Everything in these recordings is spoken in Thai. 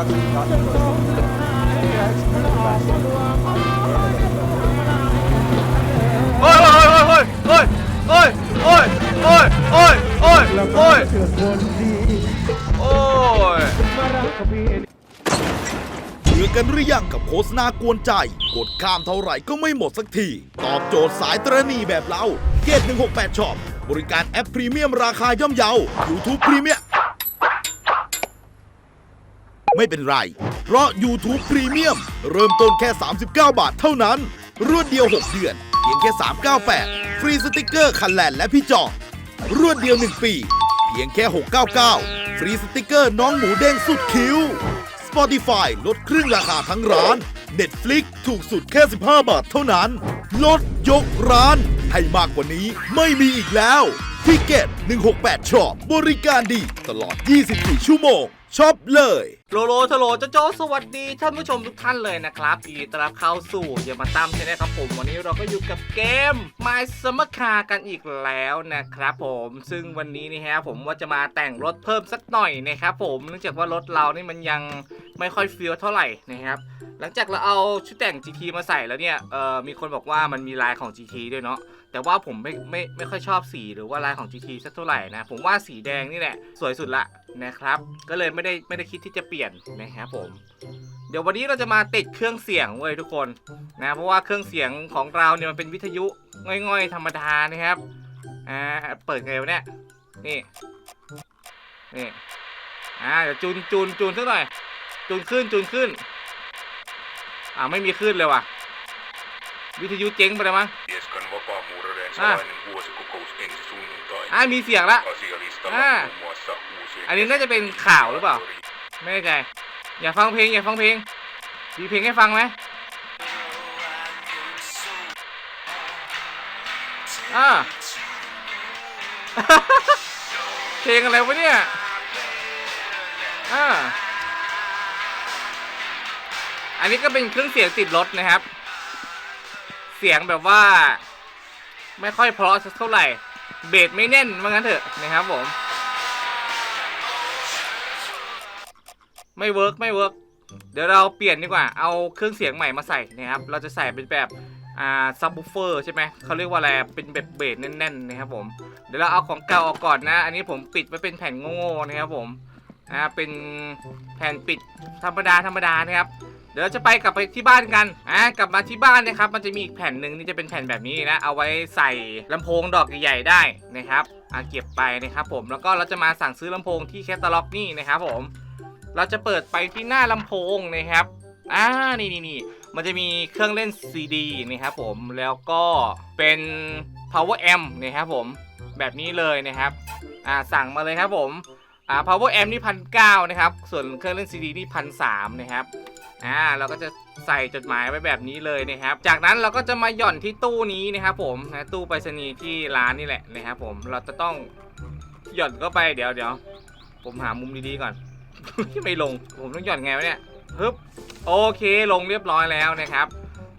โอ้ยโอ้ยโอ้ยโอ้ยโอ้ยโอ้ยโอ้ยโอ้ยโอ้ยโอ้ยเบื่อกันหรือยังกับโฆษณากวนใจ กดข้ามเท่าไหร่ก็ไม่หมดสักที ตอบโจทย์สายตรณีแบบเราเกต168ช็อปบริการแอปพรีเมียมราคาย่อมเยา YouTube พรีเมียม ไม่เป็นไร เพราะ YouTube พรีเมียมเริ่มต้นแค่ 39 บาทเท่านั้น รวดเดียว 6 เดือน เพียงแค่ 398 ฟรีสติกเกอร์คันแลนและพี่จอรวดเดียว 1 ปี เพียงแค่ 699 ฟรีสติกเกอร์น้องหมูเด้งสุดคิ้ว Spotify ลดครึ่งราคาทั้งร้าน Netflix ถูกสุดแค่ 15 บาทเท่านั้น ลดยกร้าน ให้มากกว่านี้ไม่มีอีกแล้ว ที่เกต168ช็อปบริการดีตลอด 24 ชั่วโมง ชอปเลย โลโลทโลโจโจสวัสดีท่านผู้ชมทุกท่านเลยนะครับยินดีต้อนรับเข้าสู่อย่ามาตั้มใช่ไหมครับผม วันนี้เราก็อยู่กับเกม My Summer Car กันอีกแล้วนะครับผมซึ่งวันนี้นี่ฮะผมว่าจะมาแต่งรถเพิ่มสักหน่อยนะครับผมเนื่องจากว่ารถเรานี่มันยังไม่ค่อยเฟี้ยวเท่าไหร่นะครับหลังจากเราเอาชุดแต่ง GT มาใส่แล้วเนี่ยเออมีคนบอกว่ามันมีลายของ GT ด้วยเนาะ แต่ว่าผมไม่ไม่ไม่ค่อยชอบสีหรือว่าลายของ GT สักเท่าไหร่นะ ผมว่าสีแดงนี่แหละสวยสุดละนะครับ ก็เลยไม่ได้ไม่ได้คิดที่จะเปลี่ยนนะครับผม เดี๋ยววันนี้เราจะมาติดเครื่องเสียงเว้ยทุกคนนะเพราะว่าเครื่องเสียงของเราเนี่ยมันเป็นวิทยุง่อยๆ ธรรมดานะครับอ่าเปิดไงวะเนี่ยนี่นี่อ่าเดี๋ยวจูนจูนจูนสักหน่อย จูนขึ้นจูนขึ้นอ่าไม่มีขึ้นเลยว่ะ วิทยุเจ๊งไปแล้วมั้ง Tieskan vapaamuurareiden Ah. salainen vuosikokous ensi sunnuntai. อ่ามีเสียงละ Asialistalla Ah. muun muassa uusien อันนี้น่าจะเป็นข่าวหรือเปล่า ไม่แน่ใจอย่าฟังเพลงอย่าฟังเพลงมีเพลงให้ฟังไหมอ่าเพลงอะไรวะเนี่ยอ่าอันนี้ก็เป็นเครื่องเสียงติดรถนะครับ เสียงแบบว่า ไม่ค่อยเพราะสักเท่าไหร่ เบสไม่แน่นว่างั้นเถอะนะครับผม ไม่เวิร์กไม่เวิร์กเดี๋ยวเราเปลี่ยนดีกว่า เอาเครื่องเสียงใหม่มาใส่นะครับ เราจะใส่เป็นแบบอ่าซับ w ูเฟอร์ใช่ไหม เขาเรียกว่าอะไร เป็นแบบเบสแน่นๆนะครับผม เดี๋ยวเราเอาของเก่าออกก่อนนะ อันนี้ผมปิดไว้เป็นแผ่นโง่ๆนะครับผม อ่า เป็นแผ่นปิดธรรมดาธรรมดานะครับ เดี๋ยวจะไปกลับไปที่บ้านกันอ่ากลับมาที่บ้านนะครับ มันจะมีอีกแผ่นหนึ่งนี่จะเป็นแผ่นแบบนี้นะ เอาไว้ใส่ลำโพงดอกใหญ่ๆได้นะครับอ่าเก็บไปนะครับผม แล้วก็เราจะมาสั่งซื้อลำโพงที่แคตตาล็อกนี่นะครับผม เราจะเปิดไปที่หน้าลำโพงนะครับ อ่า นี่นี่นี่มันจะมีเครื่องเล่นซีดีนะครับผม แล้วก็เป็น power amp นะครับผม แบบนี้เลยนะครับ อ่า สั่งมาเลยครับผม อ่า power amp นี่พันเก้านะครับ ส่วนเครื่องเล่นซีดีนี่พันสามนะครับ อ่าเราก็จะใส่จดหมายไว้แบบนี้เลยนะครับ จากนั้นเราก็จะมาหย่อนที่ตู้นี้นะครับผมนะตู้ไปรษณีย์ที่ร้านนี่แหละนะครับผมเราจะต้องหย่อนเข้าไปเดี๋ยวเดี๋ยวผมหามุมดีๆก่อน ไม่ลงผมต้องหย่อนไงวะเนี่ยฮึบโอเคลงเรียบร้อยแล้วนะครับ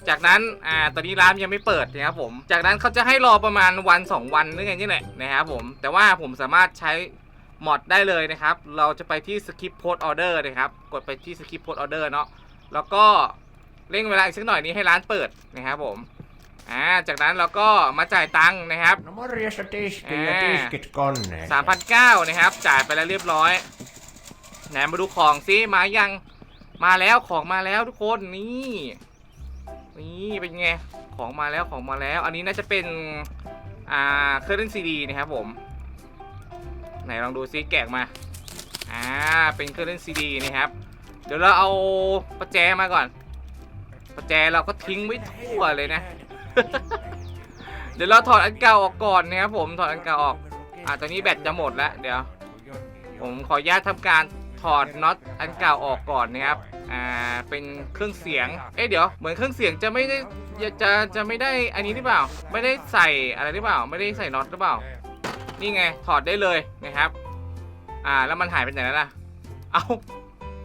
จากนั้นอ่าตอนนี้ร้านยังไม่เปิดนะครับผม จากนั้นเขาจะให้รอประมาณวัน 2 วันนึกไงนี่แหละนะครับผมแต่ว่าผมสามารถใช้มอดได้เลยนะครับ เราจะไปที่ skip post order นะครับ กดไปที่ skip post order เนาะ แล้วก็เร่งเวลาอีกสักหน่อยนี้ให้ร้านเปิดนะครับผมอ่าจากนั้นเราก็มาจ่ายตังค์นะครับ No morjesta tiski ja Ää. tiskit koneeseen. สามพันเก้านะครับ จ่ายไปแล้วเรียบร้อยไหนมาดูของซิมายังมาแล้วของมาแล้วทุกคนนี่นี่เป็นไงของมาแล้วของมาแล้ว อันนี้น่าจะเป็นอ่าเครื่องเล่นซีดีนะครับผม ไหนลองดูซิแกะออกมาอ่าเป็นเครื่องเล่นซีดีนะครับ เดี๋ยวเราเอาประแจมาก่อน ประแจเราก็ทิ้งไว้ทั่วเลยนะ เดี๋ยวเราถอดอันเก่าออกก่อนนะครับผมถอดอันเก่าออก อ่าตอนนี้แบตจะหมดแล้วเดี๋ยว ผมขออนุญาตทำการถอดน็อตอันเก่าออกก่อนนะครับ อ่า เป็นเครื่องเสียง เอ๊ะเดี๋ยว เหมือนเครื่องเสียงจะไม่ได้ จะจะจะไม่ได้ อันนี้หรือเปล่า ไม่ได้ใส่อะไรหรือเปล่า ไม่ได้ใส่น็อตหรือเปล่า นี่ไง ถอดได้เลยนะครับ อ่า แล้วมันหายไปไหนแล้วล่ะ เอา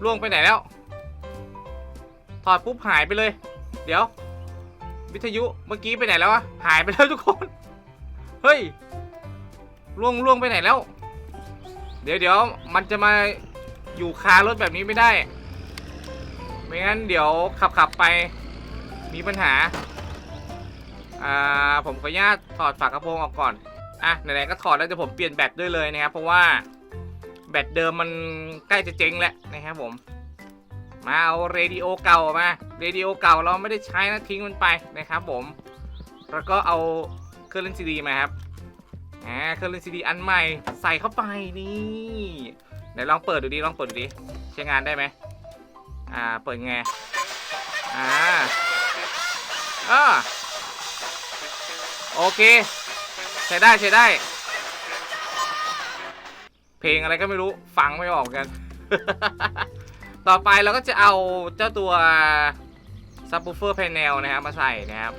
ล่วงไปไหนแล้ว ถอดปุ๊บหายไปเลย เดี๋ยว วิทยุเมื่อกี้ไปไหนแล้ววะหายไปแล้วทุกคน เฮ้ยล่วงล่วงไปไหนแล้ว เดี๋ยวเดี๋ยวมันจะมาอยู่คารถแบบนี้ไม่ได้ ไม่งั้นเดี๋ยวขับขับไป มีปัญหา อ่าผมขออนุญาตถอดฝากระโปรงออกก่อน อะไหนๆก็ถอดแล้วเดี๋ยวผมเปลี่ยนแบตด้วยเลยนะครับเพราะว่า แบตเดิมมันใกล้จะเจ๊งแล้วนะครับผม มาเอาเรดิโอเก่ามาเรดิโอเก่าเราไม่ได้ใช้นะทิ้งมันไปนะครับผม แล้วก็เอาเครื่องเล่นซีดีมาครับอ่าเครื่องเล่นซีดีอันใหม่ใส่เข้าไปนี่ไหนลองเปิดดูดิลองเปิดดูดิใช้งานได้ไหมอ่าเปิดไงอ่าอ่าโอเค ใช้ได้ใช้ได้ ลงอะไรก็ไม่รู้ฟังไม่ออกกัน ต่อไปเราก็จะเอาเจ้าตัว subwoofer panel นะครับมาใส่นะครับ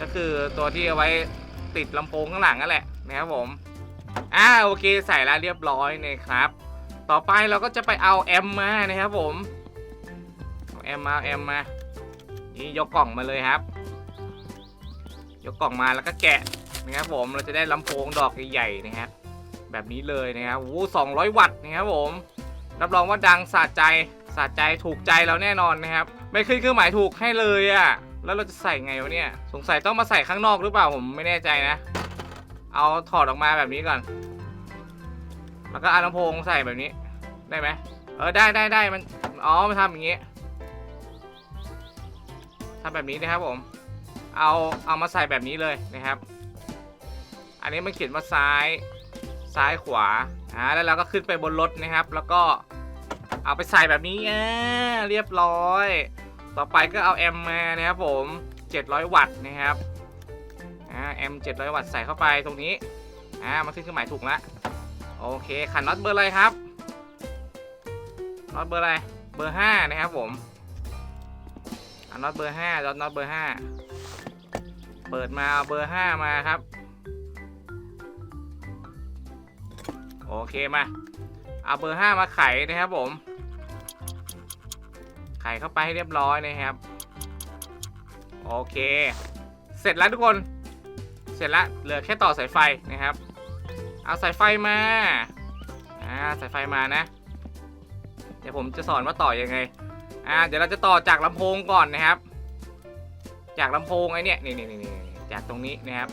ก็คือตัวที่เอาไว้ติดลำโพงข้างหลังนั่นแหละนะครับผมอ่าโอเคใส่แล้วเรียบร้อยนะครับ ต่อไปเราก็จะไปเอาแอมมานะครับผมแอมมาเอาแอมมานี่ยกกล่องมาเลยครับ ยกกล่องมาแล้วก็แกะนะครับผมเราจะได้ลำโพงดอกใหญ่ๆนะครับ แบบนี้เลยนะครับโอ้สองร้อยวัตต์นะครับผมรับรองว่าดังสะใจสะใจถูกใจเราแน่นอนนะครับ ไม่ขึ้นเครื่องหมายถูกให้เลยอะ่ะแล้วเราจะใส่ไงวะเนี่ย สงสัยต้องมาใส่ข้างนอกหรือเปล่าผมไม่แน่ใจนะ เอาถอดออกมาแบบนี้ก่อน แล้วก็เอาลำโพงใส่แบบนี้ได้ไหมเออได้ได้ได้มัน อ๋อมันทำอย่างงี้ทำแบบนี้นะครับผม เอาเอามาใส่แบบนี้เลยนะครับ อันนี้มันเขียนว่าซ้าย ซ้ายขวาอ่าแล้วเราก็ขึ้นไปบนรถนะครับ แล้วก็เอาไปใส่แบบนี้อ่าเรียบร้อย ต่อไปก็เอาแอมมานะครับผม 700 วัตต์นะครับอ่าแอม 700 วัตต์ใส่เข้าไปตรงนี้อ่ามันขึ้นเครื่องหมายถูกแล้วโอเคขันน็อตเบอร์อะไรครับน็อตเบอร์อะไรเบอร์5นะครับผมน็อตเบอร์5น็อตน็อตเบอร์5เปิดมาเอาเบอร์5มาครับ โอเคมาเอาเบอร์5มาไขนะครับผม ไขเข้าไปให้เรียบร้อยนะครับ โอเค เสร็จแล้วทุกคน เสร็จแล้วเหลือแค่ต่อสายไฟนะครับ เอาสายไฟมา อ่าสายไฟมานะ เดี๋ยวผมจะสอนว่าต่อยังไง อ่าเดี๋ยวเราจะต่อจากลำโพงก่อนนะครับ จากลำโพงไอ้เนี่ยนี่นี่นี่จากตรงนี้นะครับ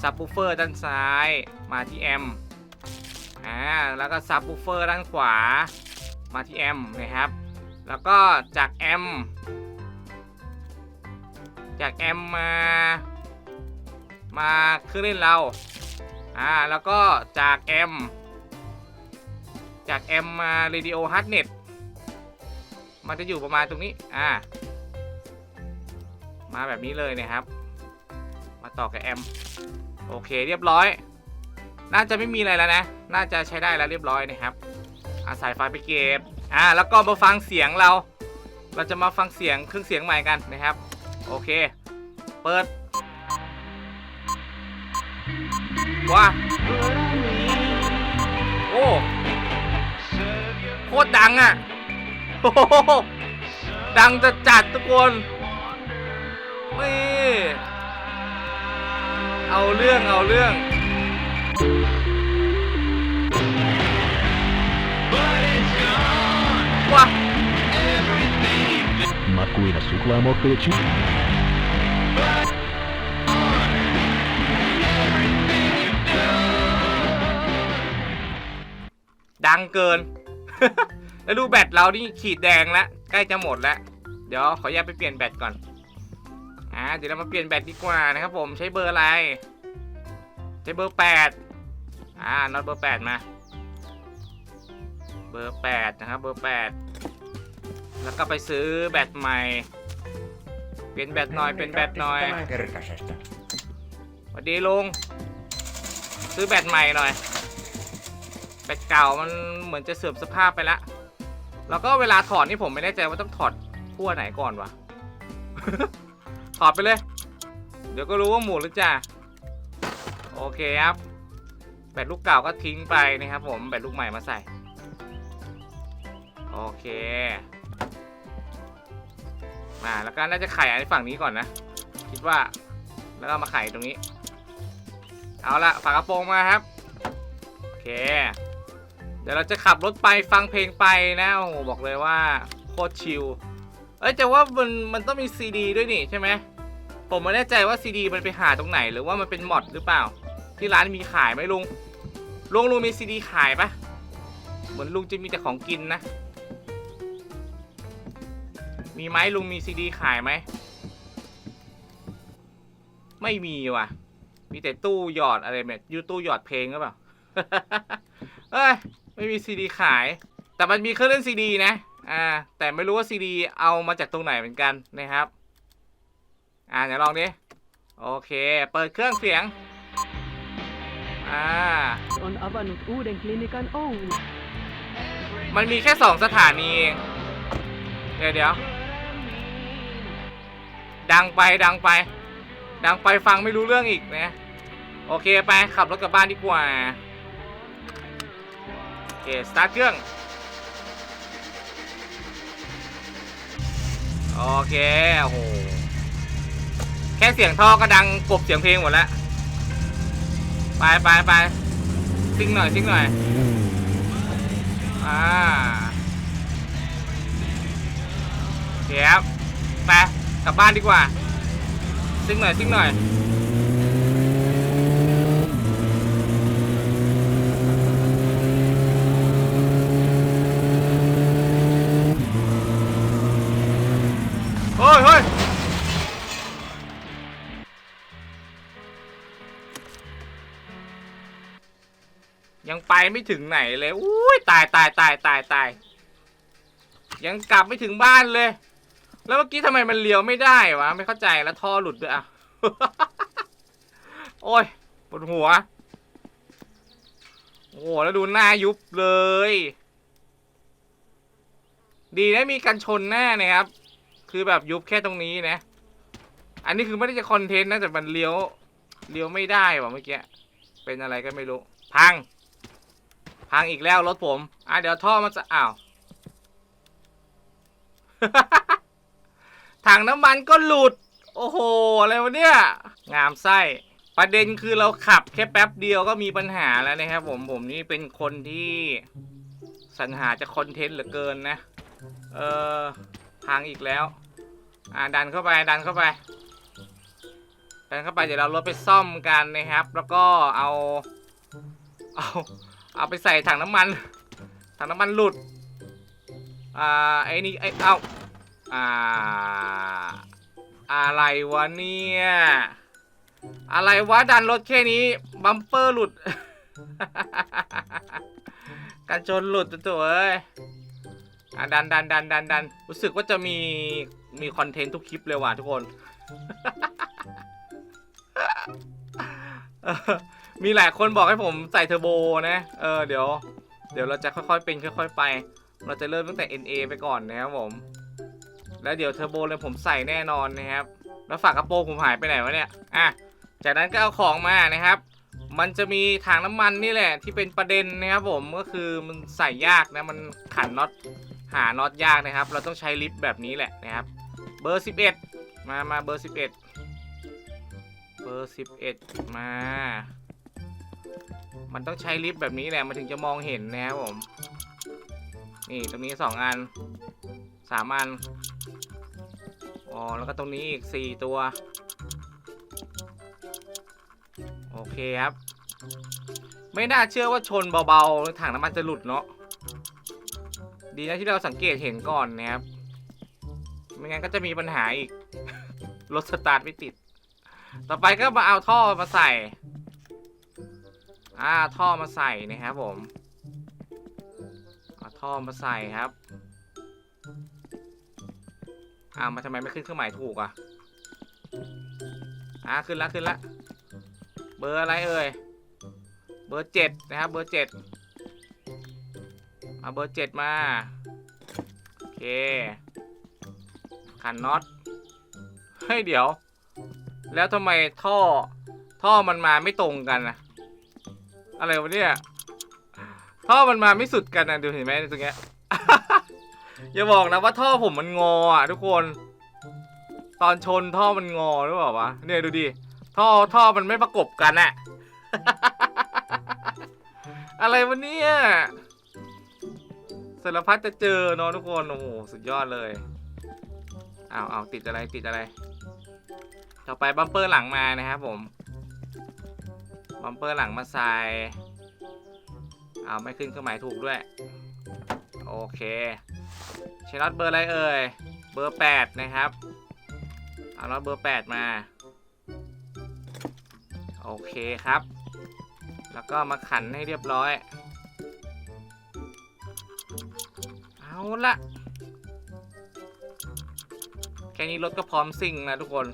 ซับ w ูเฟอร์ด้านซ้ายมาที่แอมป์ อ่าแล้วก็ซับ w ูเฟอร์ด้านขวามาที่แอมนะครับ แล้วก็จากแอมจากแอมมา มาเครื่องเล่นเราอ่าแล้วก็จากแอมจากแอมป์มา Radio Hardnet มันจะอยู่ประมาณตรงนี้อ่ามาแบบนี้เลยนะครับ มาต่อกับแอมโอเคเรียบร้อย น่าจะไม่มีอะไรแล้วนะ น่าจะใช้ได้แล้วเรียบร้อยนะครับอาสายไฟไปเก็บอ่าแล้วก็มาฟังเสียงเรา เราจะมาฟังเสียงเครื่องเสียงใหม่กันนะครับ โอเค เปิดว้าโอ้โคตรดังอะ่ะโอ้โหดังจะจัดทุกคนนี่เอาเรื่องเอาเรื่อง ว้า Makuina suklaamokka ja chu- ดังเกิน แล้วดูแบตเรานี่ขีดแดงแล้ว ใกล้จะหมดแล้ว เดี๋ยวขออนุญาตไปเปลี่ยนแบตก่อน อ่า เดี๋ยวเรามาเปลี่ยนแบตดีกว่านะครับผม ใช้เบอร์อะไร ใช้เบอร์แปด อ่าน็อตเบอร์แปดมา เบอร์แปดนะครับ เบอร์แปดแล้วก็ไปซื้อแบตใหม่ เปลี่ยนแบตหน่อย เป็นแบตหน่อยสวัสดีลุง ซื้อแบตใหม่หน่อย แบตเก่ามันเหมือนจะเสื่อมสภาพไปแล้วแล้วก็เวลาถอดนี่ผมไม่แน่ใจว่าต้องถอดขั้วไหนก่อนวะ ถอดไปเลย เดี๋ยวก็รู้ว่าหมุนหรือจ้าโอเคครับ แบตลูกเก่าก็ทิ้งไปนะครับผมแบตลูกใหม่มาใส่ โอเคมาแล้วก็น่าจะไขอันฝั่งนี้ก่อนนะ คิดว่าแล้วก็มาไขตรงนี้ เอาละฝากระโปรงมาครับ โอเค เดี๋ยวเราจะขับรถไปฟังเพลงไปนะโอ้โหบอกเลยว่าโคตรชิลเอ้ยแต่ว่ามันมันต้องมีซีดีด้วยนี่ใช่ไหมผมไม่แน่ใจว่าซีดีมันไปหาตรงไหน หรือว่ามันเป็นมอดหรือเปล่า ที่ร้านมีขายไหมลุง ลุงลุงมีซีดีขายปะเหมือนลุงจะมีแต่ของกินนะ มีไหมลุงมีซีดีขายไหม ไม่มีว่ะ มีแต่ตู้หยอดอะไรแบบยูตู้หยอดเพลงหรือเปล่าเอ้ย ไม่มีซีดีขาย แต่มันมีเครื่องเล่นซีดีนะ อ่า แต่ไม่รู้ว่าซีดีเอามาจากตรงไหนเหมือนกันนะครับ อ่าเดี๋ยวลองดิ โอเค เปิดเครื่องเสียง อ่า on avannut uuden klinikan Oulu. มันมีแค่สองสถานีเองเดี๋ยวเดี๋ยวดังไปดังไป ดังไปฟังไม่รู้เรื่องอีกนะ โอเคไปขับรถกลับบ้านดีกว่า โอเค สตาร์ทเครื่อง โอเค โอ้โห แค่เสียงท่อก็ดังกลบเสียงเพลงหมดแล้ว ไปไปไปซิ่งหน่อยซิ่งหน่อยอ่าเดี๋ยวไปกลับบ้านดีกว่าซิ่งหน่อยซิ่งหน่อย ไปไม่ถึงไหนเลยอุ้ยตายตายตายตายตายยังกลับไม่ถึงบ้านเลย แล้วเมื่อกี้ทำไมมันเลี้ยวไม่ได้วะ ไม่เข้าใจแล้วท่อหลุดด้วยอะ โอ้ยปวดหัว โอ้โหแล้วดูหน้ายุบเลย ดีนะมีกันชนแน่นะครับ คือแบบยุบแค่ตรงนี้นะ อันนี้คือไม่ได้จะคอนเทนต์นะแต่มันเลี้ยว เลี้ยวไม่ได้ว่ะเมื่อกี้ เป็นอะไรก็ไม่รู้ พัง พังอีกแล้วรถผม อะเดี๋ยวท่อมันจะอ้าว ถังน้ำมันก็หลุด โอ้โห อะไรวะเนี่ย งามไส้ ประเด็นคือเราขับแค่แป๊บเดียวก็มีปัญหาแล้วนะครับผม ผมนี่เป็นคนที่สรรหาจะคอนเทนต์เหลือเกินนะ เออพังอีกแล้ว อ่าดันเข้าไป ดันเข้าไป ดันเข้าไป เดี๋ยวเรารถไปซ่อมกันนะครับ แล้วก็เอา เอา เอาไปใส่ถังน้ำมัน ถังน้ำมันหลุด อ่า ไอ้นี่ ไอ้เอาอ่า อะไรวะเนี่ย อะไรวะ ดันรถแค่นี้ บัมเปอร์หลุด กันชนหลุดตัวเอ้ยอะดันดันดันดันดันรู้สึกว่าจะมี มีคอนเทนต์ทุกคลิปเลยว่ะทุกคน มีหลายคนบอกให้ผมใส่เทอร์โบนะ เออเดี๋ยว เดี๋ยวเราจะค่อยๆเป็นค่อย ๆ ไป เราจะเริ่มตั้งแต่ NA ไปก่อนนะครับผม แล้วเดี๋ยวเทอร์โบเลยผมใส่แน่นอนนะครับ แล้วฝากกระโปรงผมหายไปไหนวะเนี่ย อะ จากนั้นก็เอาของมานะครับ มันจะมีถังน้ำมันนี่แหละ ที่เป็นประเด็นนะครับผม ก็คือมันใส่ยากนะ มันขันน็อต หาน็อตยากนะครับ เราต้องใช้ลิฟต์แบบนี้แหละนะครับ เบอร์ 11 มา มาเบอร์ 11 เบอร์ 11 มา มันต้องใช้ลิฟต์แบบนี้แหละมันถึงจะมองเห็นนะครับผม นี่ตรงนี้2อัน3อันอ๋อแล้วก็ตรงนี้อีก4ตัว โอเคครับ ไม่น่าเชื่อว่าชนเบาๆถังน้ำมันจะหลุดเนาะดีนะที่เราสังเกตเห็นก่อนนะครับ ไม่งั้นก็จะมีปัญหาอีก รถสตาร์ทไม่ติด ต่อไปก็มาเอาท่อมาใส่ อ่าท่อมาใส่นะครับผมเอาท่อมาใส่ครับอ้ามาทำไมไม่ขึ้นเครื่องหมายถูกอะอ่าขึ้นละขึ้นละเบอร์อะไรเอ่ยเบอร์เจ็ดนะครับเบอร์เจ็ดเอาเบอร์เจ็ดมาโอเคขันน็อตเฮ้ยเดี๋ยว แล้วทำไมท่อท่อมันมาไม่ตรงกันนะ อะไรวะเนี่ยท่อมันมาไม่สุดกันนะดูเห็นไหมตรงเนี้ย อย่าบอกนะว่าท่อผมมันงออะทุกคน ตอนชนท่อมันงอหรือเปล่าวะเนี่ยดูดิท่อท่อมันไม่ประกบกันอะอะไรวะเนี่ยสารพัดจะเจอเนาะทุกคนโอ้โหสุดยอดเลยอ้าวอ้าวติดอะไรติดอะไร ต่อไปบัมเปอร์หลังมานะครับผม บัมเปอร์หลังมาใส่ เอาไม่ขึ้นเครื่องหมายถูกด้วย โอเคเชน็อตเบอร์อะไรเอ่ย เบอร์ 8 นะครับ เอาน็อตเบอร์ 8 มา โอเคครับ แล้วก็มาขันให้เรียบร้อย เอาละแค่นี้รถก็พร้อมซิ่งนะทุกคน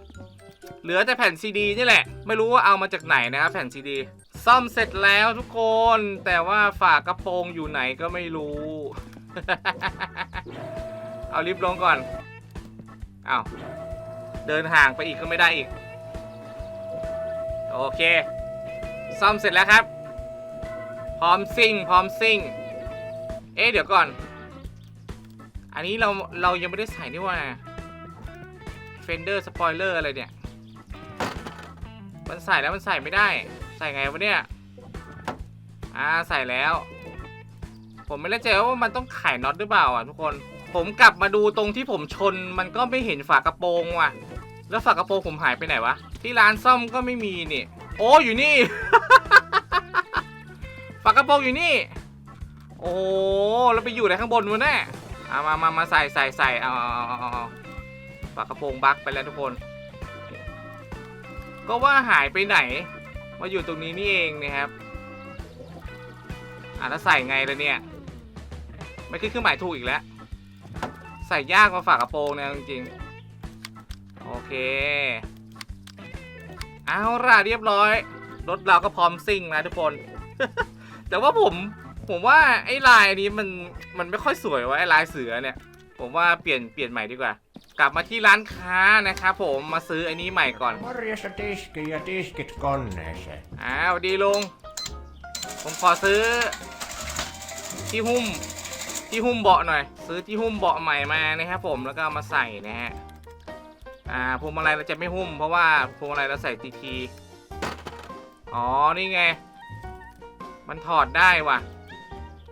เหลือแต่แผ่นซีดีนี่แหละ ไม่รู้ว่าเอามาจากไหนนะครับแผ่นซีดีซ่อมเสร็จแล้วทุกคน แต่ว่าฝากระโปรงอยู่ไหนก็ไม่รู้ เอาลิฟต์ลงก่อนเอาเดินห่างไปอีกก็ไม่ได้อีก โอเค ซ่อมเสร็จแล้วครับ พร้อมซิ่ง พร้อมซิ่ง เอ๊ะเดี๋ยวก่อน อันนี้เราเรายังไม่ได้ใส่นี่ว่า Fender Spoiler อะไรเนี่ย มันใส่แล้วมันใส่ไม่ได้ ใส่ไงวะเนี่ย อ่าใส่แล้ว ผมไม่แน่ใจว่ามันต้องไขน็อตหรือเปล่าอะทุกคน ผมกลับมาดูตรงที่ผมชน มันก็ไม่เห็นฝากระโปรงว่ะ แล้วฝากระโปรงผมหายไปไหนวะ ที่ร้านซ่อมก็ไม่มีนี่ โอ้อยู่นี่ ฝากระโปรงอยู่นี่ โอ้แล้วไปอยู่ไหนข้างบนวะเนี่ยเอามามามาใส่ใส่ใส่เอาเอาเอาเอาเอาฝากระโปรงบักไปแล้วทุกคน ก็ว่าหายไปไหน มาอยู่ตรงนี้นี่เองนะครับอะแล้วใส่ไงล่ะเนี่ย ไม่ขึ้นเครื่องหมายถูกอีกแล้ว ใส่ยากกว่าฝากระโปรงเนี่ยจริงๆ โอเค เอาล่ะเรียบร้อย รถเราก็พร้อมซิ่งนะทุกคน แต่ว่าผม ผมว่าไอ้ลายนี้มัน มันไม่ค่อยสวยวะไอ้ลายเสือเนี่ย ผมว่าเปลี่ยน เปลี่ยนใหม่ดีกว่า กลับมาที่ร้านค้านะครับผมมาซื้อไอ้นี้ใหม่ก่อน Morjesta tiski ja tiskit koneeseen. อ้าวดีลุง ผมขอซื้อ ที่หุ้ม ที่หุ้มเบาะหน่อย ซื้อที่หุ้มเบาะใหม่มานะครับผมแล้วก็เอามาใส่นะฮะอ่าพวงมาลัยเราจะไม่หุ้ม เพราะว่าพวงมาลัยเราใส่ทีทีอ๋อนี่ไง มันถอดได้ว่ะ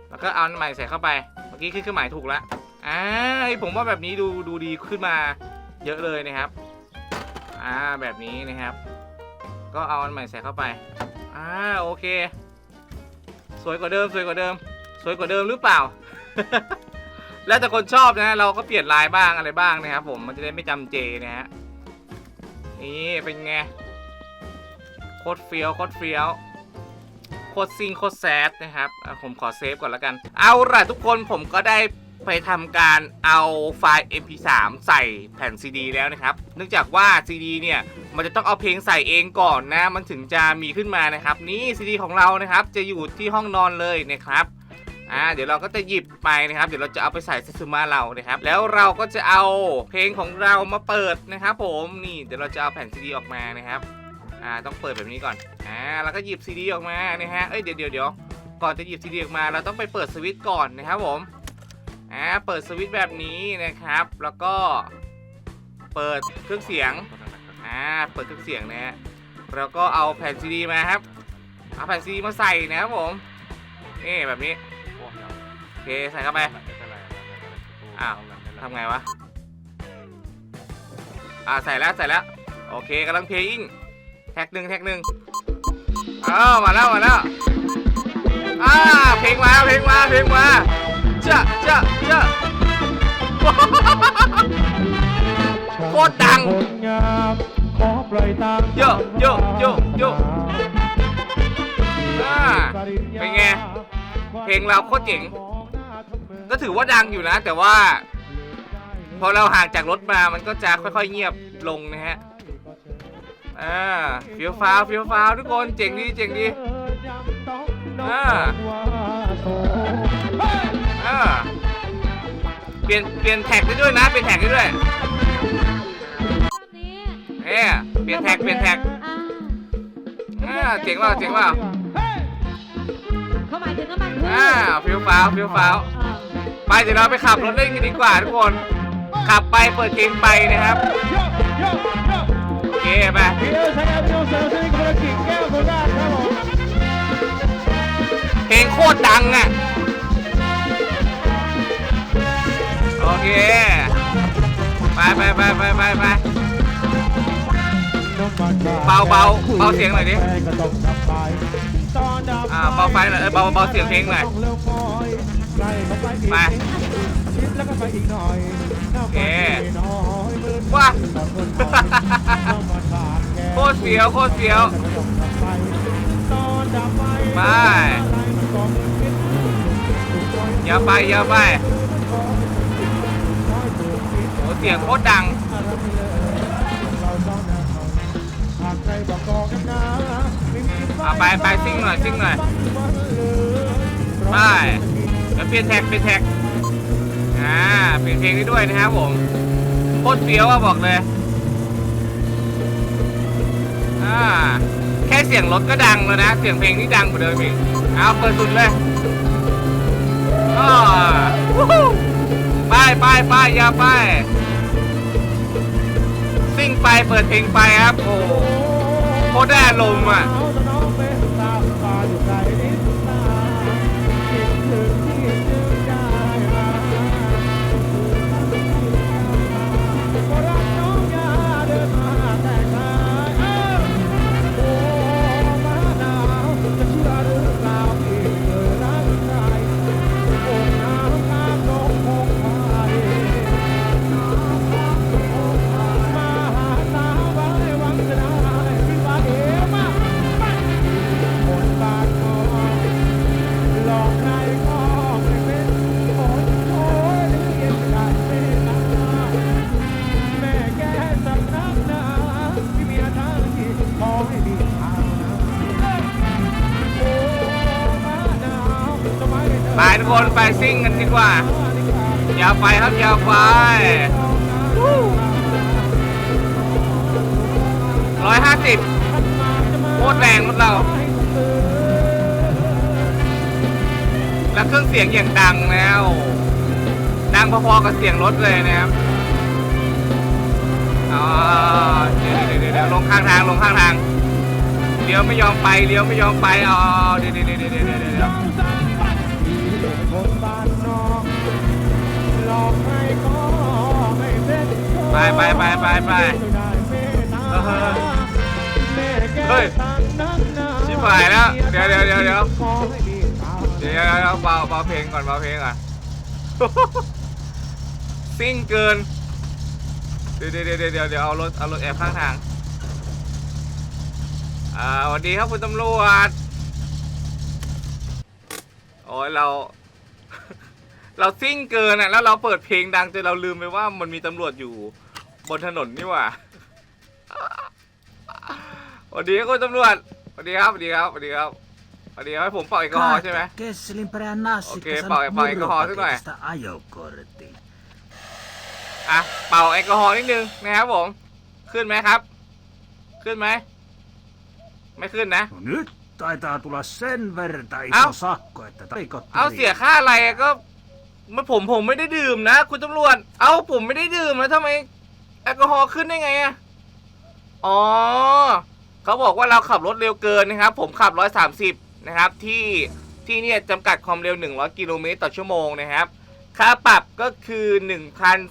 แล้วก็เอาอันใหม่ใส่เข้าไป เมื่อกี้ขึ้นเครื่องหมายถูกแล้ว อ่าไอ้ผมว่าแบบนี้ดูดูดีขึ้นมาเยอะเลยนะครับ อ่าแบบนี้นะครับ ก็เอาอันใหม่ใส่เข้าไป อ่าโอเค สวยกว่าเดิมสวยกว่าเดิม สวยกว่าเดิมหรือเปล่า แล้วแต่คนชอบนะเราก็เปลี่ยนลายบ้างอะไรบ้างนะครับ ผมมันจะได้ไม่จำเจนะฮะนี่เป็นไงโคตรเฟี้ยวโคตรเฟี้ยวโคตรซิงโคตรแซดนะครับอะผมขอเซฟก่อนแล้วกัน เอาล่ะทุกคนผมก็ได้ ไปทำการเอาไฟล์ mp3 ใส่แผ่น CD แล้วนะครับ เนื่องจากว่า CD เนี่ย มันจะต้องเอาเพลงใส่เองก่อนนะ มันถึงจะมีขึ้นมานะครับ นี่ CD ของเรานะครับ จะอยู่ที่ห้องนอนเลยนะครับอ่าเดี๋ยวเราก็จะหยิบไปนะครับ เดี๋ยวเราจะเอาไปใส่ซัซูมาเรานะครับ แล้วเราก็จะเอาเพลงของเรามาเปิดนะครับ ผมนี่เดี๋ยวเราจะเอาแผ่น CD ออกมานะครับอ่าต้องเปิดแบบนี้ก่อนอ่าแล้วก็หยิบ CD ออกมานะฮะเอ้ยเดี๋ยวเดี๋ยวเดี๋ยวก่อนจะหยิบ CD ออกมา เราต้องไปเปิดสวิตช์ก่อนนะครับผม อ่าเปิดสวิตช์แบบนี้นะครับ แล้วก็เปิดเครื่องเสียงอ่าเปิดเครื่องเสียงนะฮะแล้วก็เอาแผ่นซีดีมาครับเอาแผ่นซีดีมาใส่นะครับผมนี่แบบนี้โอเคใส่เข้าไปอ้าวทำไงวะอ่าใส่แล้วใส่แล้วโอเคกำลังเพลงแท็กหนึ่งแท็กหนึ่งอ้าวมาแล้วมาแล้วอ่าเพลงมาเพลงมาเพลงมา จ้าเจ้าเจ้าโคตรดังโยโยโยโยอ่าเป็นไง เพลงเราโคตรเจ๋ง ก็ถือว่าดังอยู่นะ แต่ว่า พอเราห่างจากรถมามันก็จะค่อยๆเงียบลงนะฮะ อ่าเฟียวฟ้าวเฟียวฟ้าวทุกคนเจ๋งดีเจ๋งดี อ่าอ่า เปลี่ยนเปลี่ยนแท็กได้ด้วยนะ เปลี่ยนแท็กได้ด้วยเอ๊ะเปลี่ยนแท็กเปลี่ยนแท็กอ่าเจ๋งว่ะเจ๋งว่ะเขาหมายถึงน้ำมันพืชอ่าฟียวฟ้าวฟียวฟ้าวไปเดี๋ยวเราไปขับรถเล่นกันดีกว่าทุกคน ขับไปเปิดเพลงไปนะครับ โอเคไปเพลงโคตรดังอะ โอเค ไปไปไปไปไปไปเบาเบาเบาเสียงหน่อยดิอ่าเบาไฟหน่อยเออเบาเบาเสียงเพลงหน่อยไปโอเคว้าโคตรเสียวโคตรเสียวไปอย่าไปอย่าไป เสียงโคตรดัง เอาไปไปซิ่งหน่อยซิ่งหน่อยไปเดี๋ยวเปลี่ยนแท็กเปลี่ยนแท็กอ่าเปลี่ยนเพลงได้ด้วยนะครับผมโคตรเฟี้ยวอะบอกเลยอ่าแค่เสียงรถก็ดังแล้วนะ เสียงเพลงนี่ดังกว่าเดิมอีกเอาเปิดสุดเลยอ่าไปไปไปอย่าไป ไปเปิดเพลงไปครับ โอ้โคตรได้อารมณ์อะ ไปทุกคนไปซิ่งกันดีกว่าอย่าไปครับอย่าไปร้อยห้าสิบโคตรแรงรถเรา แล้วเครื่องเสียงอย่างดังแล้วดังพอๆกับเสียงรถเลยนะครับอ๋อเดี๋ยวเดี๋ยวเดี๋ยวเดี๋ยวลงข้างทางลงข้างทางเลี้ยวไม่ยอมไปเลี้ยวไม่ยอมไปอ๋อเดี๋ยวเดี๋ยวเดี๋ยวเดี๋ยว ไปไปไปไปไปเฮ้ยชิบหายแล้ว เดี๋ยวเดี๋ยวเดี๋ยวเดี๋ยวเดี๋ยวเดี๋ยวเบาเบาเพลงก่อนเบาเพลงก่อนซิ่งเกินเดี๋ยวเดี๋ยวเดี๋ยวเดี๋ยวเดี๋ยวเอารถเอารถแอบข้างทาง อ่าสวัสดีครับคุณตำรวจ โอ้ยเราเราซิ่งเกินอะแล้วเราเปิดเพลงดังจนเราลืมไปว่ามันมีตำรวจอยู่ บนถนนนี่หว่าสวัสดีครับคุณตำรวจสวัสดีครับสวัสดีครับสวัสดีครับสวัสดีครับให้ผมเป่าแอลกอฮอล์ใช่ไหม Kesselin pränassi Okei, pau- pau alkohol saksi näin. ajokortti. อะเป่าแอลกอฮอล์นิดนึงนะครับผม ขึ้นไหมครับ ขึ้นไหม ไม่ขึ้นนะ No nyt taitaa tulla sen verta iso Au. sakko, että taikot เอาเสียค่าอะไรก็มันผมผมไม่ได้ดื่มนะ คุณตำรวจ เอาผมไม่ได้ดื่มแล้วทำไม แอลกอฮอล์ขึ้นได้ไงอะอ๋อเขาบอกว่าเราขับรถเร็วเกินนะครับ ผมขับ 130 นะครับ ที่ที่เนี่ยจำกัดความเร็ว 100 กิโลเมตรต่อชั่วโมงนะครับ ค่าปรับก็คือ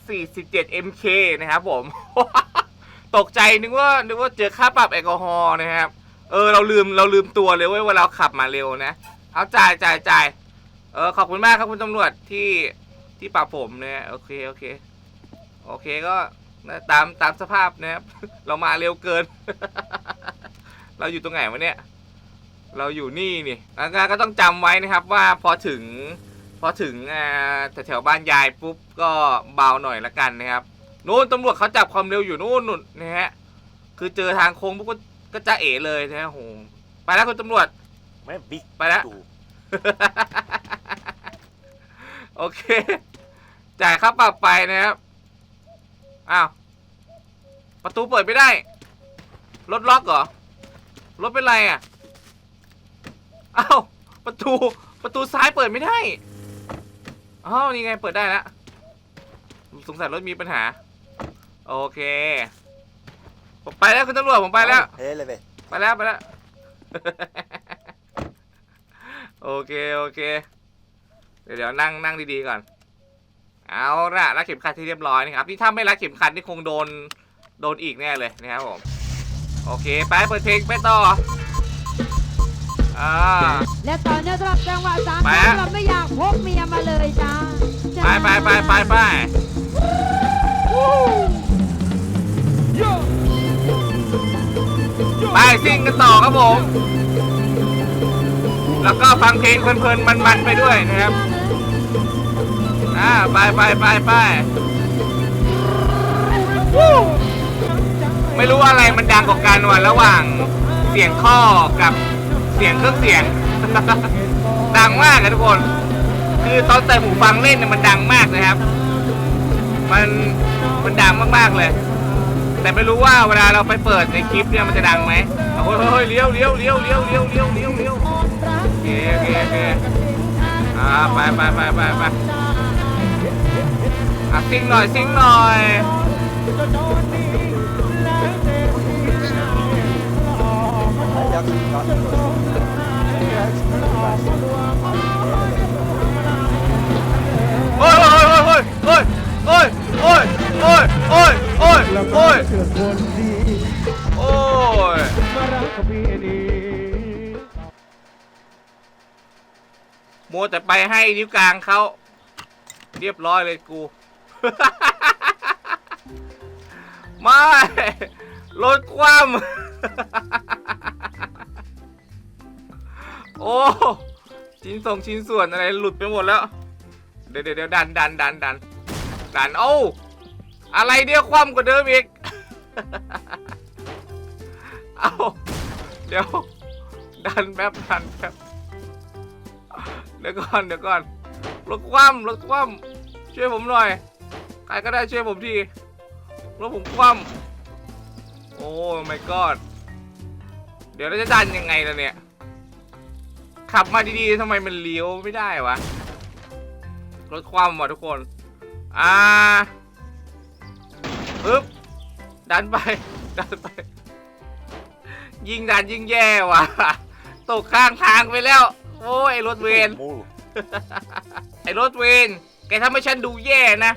1,047 mk นะครับผม ตกใจนึกว่านึกว่าเจอค่าปรับแอลกอฮอล์นะครับ เออเราลืมเราลืมตัวเลยเว้ยว่าเราขับมาเร็วนะ เอาจ่ายจ่ายจ่ายเออขอบคุณมากครับคุณตำรวจที่ที่ปรับผมเนี่ยโอเคโอเค โอเคก็ นะตามตามสภาพนะครับ เรามาเร็วเกิน เราอยู่ตรงไหนวะเนี่ย เราอยู่นี่นี่แล้วก็ต้องจำไว้นะครับว่าพอถึงพอถึงอ่าแถวๆบ้านยายปุ๊บก็เบาหน่อยละกันนะครับนู้นตำรวจเขาจับความเร็วอยู่นู่นนู่นนะฮะคือเจอทางโค้งปุ๊บก็ก็จะเอ๋เลยนะฮะโหไปแล้วคุณตำรวจไม่บิ๊กไปแล้วตู่โอเค จ่ายค่าปรับไปนะครับ อ้าว ประตูเปิดไม่ได้ รถล็อกเหรอ รถเป็นไรอะ อ้าว ประตู ประตูซ้ายเปิดไม่ได้ อ้าว นี่ไงเปิดได้แล้วสงสัยรถมีปัญหา โอเค ผมไปแล้วคุณตำรวจผมไปแล้ว เฮ้ยเลยเว้ยไปแล้วไปแล้ว โอเค โอเค เดี๋ยวเดี๋ยวนั่งนั่งดีๆก่อน เอาละรัดเข็มขัดที่เรียบร้อยนะครับที่ถ้าไม่รัดเข็มขัดนี่คงโดนโดนอีกแน่เลยนะครับผมโอเคไปเปิดเพลงไปต่ออ่า และตอนนี้สำหรับจังหวะสามไปคฮะนเราไม่อยากพกเมียมาเลยจ้าไปไปไปไปไปไปซิ่งกันต่อครับผม แล้วก็ฟังเพลงเพลินๆมันๆไปด้วยนะครับ อ่าไปไปไปไปไม่รู้อะไรมันดังกว่ากันวันระหว่างเสียงข้อกับเสียงเครื่องเสียง ดังมากนะทุกคน คือตอนใส่หูฟังเล่นเนี่ยมันดังมากนะครับ มันมันดังมากๆเลย แต่ไม่รู้ว่าเวลาเราไปเปิดในคลิปเนี่ยมันจะดังไหมเอาเฮ้ยเฮ้ยเลี้ยวเลี้ยวเลี้ยวเลี้ยวเลี้ยวเลี้ยวเลี้ยวเลี้ยวโอเคโอเคโอเคอ่าไปไปไปไปไป อะซิงหน่อยซิงหน่อยโอ้ยโอ้ยโอ้ยโอ้ยโอ้ยโอ้ยโอ้ยโอ้ยโอ้ยโอ้ยโอ้ยมัวแต่ไปให้นิ้วกลางเขาเรียบร้อยเลยกู ไม่ รถคว่ำโอ้ ชิ้นส่งชิ้นส่วนอะไรหลุดไปหมดแล้ว เดี๋ยวเดี๋ยวดันดันดันดันดันโอ้อะไรเนี่ยคว่ำกว่าเดิมอีก เอาเดี๋ยว ดันแป๊บดันแป๊บเดี๋ยวก่อนเดี๋ยวก่อนรถคว่ำรถคว่ำช่วยผมหน่อย ครก็ได้ช่วยผมทีรถผมคว่ำโอ้ my god เดี๋ยวเราจะดันยังไงล่ะเนี่ย ขับมาดีๆทำไมมันเลี้ยวไม่ได้วะ รถคว่ำว่ะทุกคน อ่าปึ๊บ ดันไป ดันไป ยิงดันยิงแย่ว่ะ ตกข้างทางไปแล้ว โอ้ยไอ้รถเวน ไอ้รถเวน แกทำให้ฉันดูแย่นะ